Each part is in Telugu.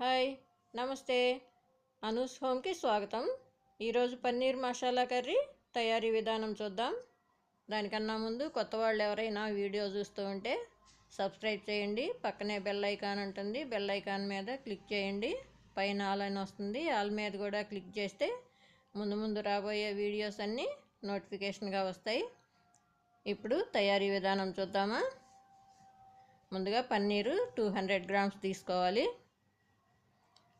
హాయ్ నమస్తే. అనూస్ హోమ్కి స్వాగతం. ఈరోజు పన్నీర్ మసాలా కర్రీ తయారీ విధానం చూద్దాం. దానికన్నా ముందు కొత్త వాళ్ళు ఎవరైనా వీడియో చూస్తూ ఉంటే సబ్స్క్రైబ్ చేయండి. పక్కనే బెల్ ఐకాన్ ఉంటుంది. బెల్ ఐకాన్ మీద క్లిక్ చేయండి. పైన ఆల్ అని వస్తుంది. ఆల్ మీద కూడా క్లిక్ చేస్తే ముందు ముందు రాబోయే వీడియోస్ అన్నీ నోటిఫికేషన్గా వస్తాయి. ఇప్పుడు తయారీ విధానం చూద్దామా? ముందుగా పన్నీరు టూ హండ్రెడ్ గ్రామ్స్ తీసుకోవాలి.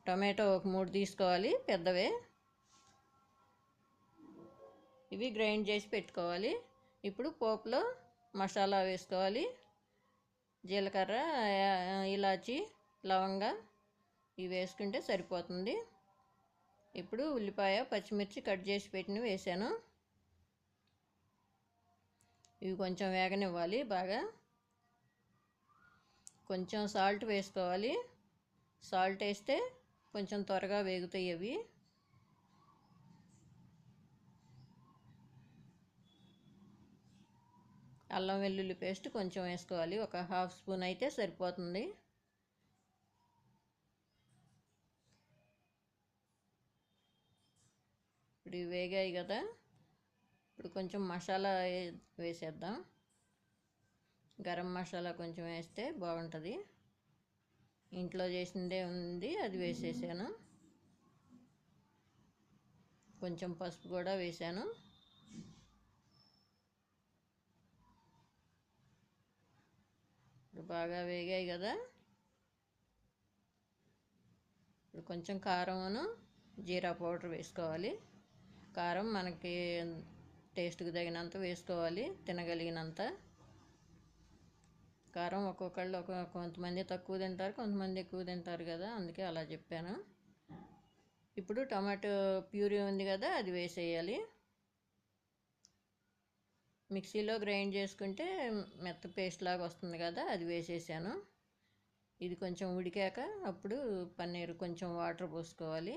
టొమాటో ఒక మూడు తీసుకోవాలి పెద్దవే. ఇవి గ్రైండ్ చేసి పెట్టుకోవాలి. ఇప్పుడు పోపులో మసాలా వేసుకోవాలి. జీలకర్ర ఇలాచి లవంగ ఇవి వేసుకుంటే సరిపోతుంది. ఇప్పుడు ఉల్లిపాయ పచ్చిమిర్చి కట్ చేసి పెట్టిన వేసాను. ఇవి కొంచెం వేగనివ్వాలి బాగా. కొంచెం సాల్ట్ వేసుకోవాలి. సాల్ట్ వేస్తే కొంచెం త్వరగా వేగుతాయి అవి. అల్లం వెల్లుల్లి పేస్ట్ కొంచెం వేసుకోవాలి. ఒక హాఫ్ స్పూన్ అయితే సరిపోతుంది. ఇప్పుడు ఇవి వేగాయి కదా. ఇప్పుడు కొంచెం మసాలా వేసేద్దాం. గరం మసాలా కొంచెం వేస్తే బాగుంటుంది. ఇంట్లో చేసిందే ఉంది అది వేసేసాను. కొంచెం పసుపు కూడా వేసాను. ఇప్పుడు బాగా వేగాయి కదా. ఇప్పుడు కొంచెం కారమును జీరా పౌడర్ వేసుకోవాలి. కారం మనకి టేస్ట్కి తగినంత వేసుకోవాలి తినగలిగినంత. కారం ఒక్కొక్కళ్ళు ఒక కొంతమంది తక్కువ తింటారు కొంతమంది ఎక్కువ తింటారు కదా అందుకే అలా చెప్పాను. ఇప్పుడు టమాటో ప్యూరీ ఉంది కదా అది వేసేయాలి. మిక్సీలో గ్రైండ్ చేసుకుంటే మెత్త పేస్ట్ లాగా వస్తుంది కదా అది వేసేసాను. ఇది కొంచెం ఉడికాక అప్పుడు పన్నీరు కొంచెం వాటర్ పోసుకోవాలి.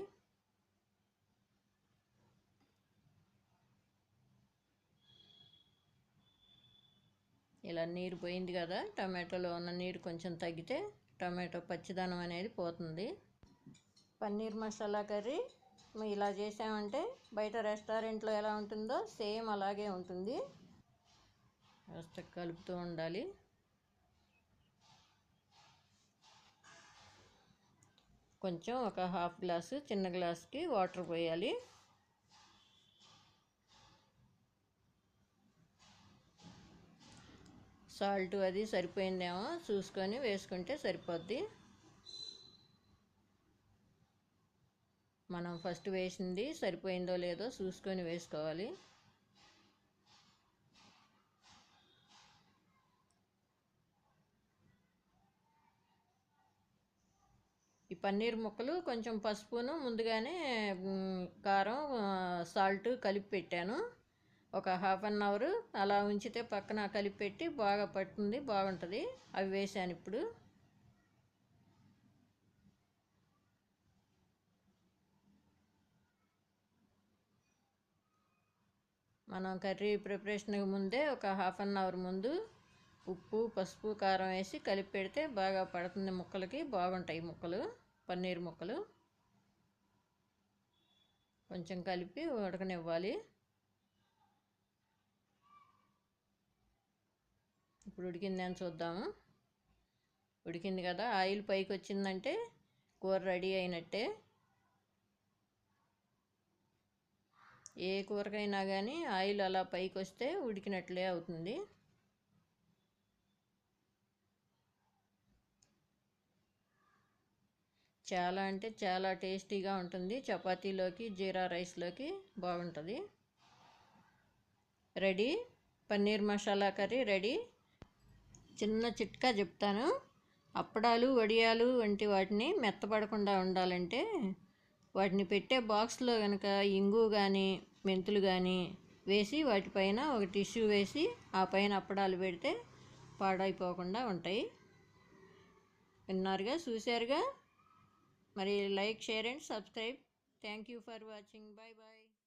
ఇలా నీరు పోయింది కదా టమాటోలో ఉన్న నీరు కొంచెం తగ్గితే టమాటో పచ్చిదనం అనేది పోతుంది. పన్నీర్ మసాలా కర్రీ ఇలా చేసామంటే బయట రెస్టారెంట్లో ఎలా ఉంటుందో సేమ్ అలాగే ఉంటుంది. కాస్త కలుపుతూ ఉండాలి. కొంచెం ఒక హాఫ్ గ్లాసు చిన్న గ్లాస్కి వాటర్ పోయాలి. సాల్ట్ అది సరిపోయిందేమో చూసుకొని వేసుకుంటే సరిపోద్ది. మనం ఫస్ట్ వేసింది సరిపోయిందో లేదో చూసుకొని వేసుకోవాలి. ఈ పన్నీర్ ముక్కలు కొంచెం పసుపును ముందుగానే కారం సాల్ట్ కలిపి పెట్టాను. ఒక హాఫ్ అన్ అవర్ అలా ఉంచితే పక్కన కలిపి పెట్టి బాగా పట్టుంది బాగుంటుంది. అవి వేసాను ఇప్పుడు. మనం కర్రీ ప్రిపరేషన్కి ముందే ఒక హాఫ్ అన్ అవర్ ముందు ఉప్పు పసుపు కారం వేసి కలిపి పెడితే బాగా పడుతుంది ముక్కలకి. బాగుంటాయి ముక్కలు పన్నీర్ ముక్కలు. కొంచెం కలిపి ఉడకనివ్వాలి. ఇప్పుడు ఉడికిందని చూద్దాము. ఉడికింది కదా ఆయిల్ పైకి వచ్చిందంటే కూర రెడీ అయినట్టే. ఏ కూరకైనా కానీ ఆయిల్ అలా పైకి వస్తే ఉడికినట్లే అవుతుంది. చాలా అంటే చాలా టేస్టీగా ఉంటుంది. చపాతీలోకి జీరా రైస్లోకి బాగుంటుంది. Ready? Paneer masala curry ready? చిన్న చిట్కా చెప్తాను. అప్పడాలు వడియాలు వంటి వాటిని మెత్తపడకుండా ఉండాలంటే వాటిని పెట్టే బాక్స్లో కనుక ఇంగు కానీ మెంతులు కానీ వేసి వాటిపైన ఒక టిష్యూ వేసి ఆ పైన అప్పడాలు పెడితే పాడైపోకుండా ఉంటాయి. విన్నారుగా? చూశారుగా? మరి like share and subscribe. Thank you for watching. Bye bye.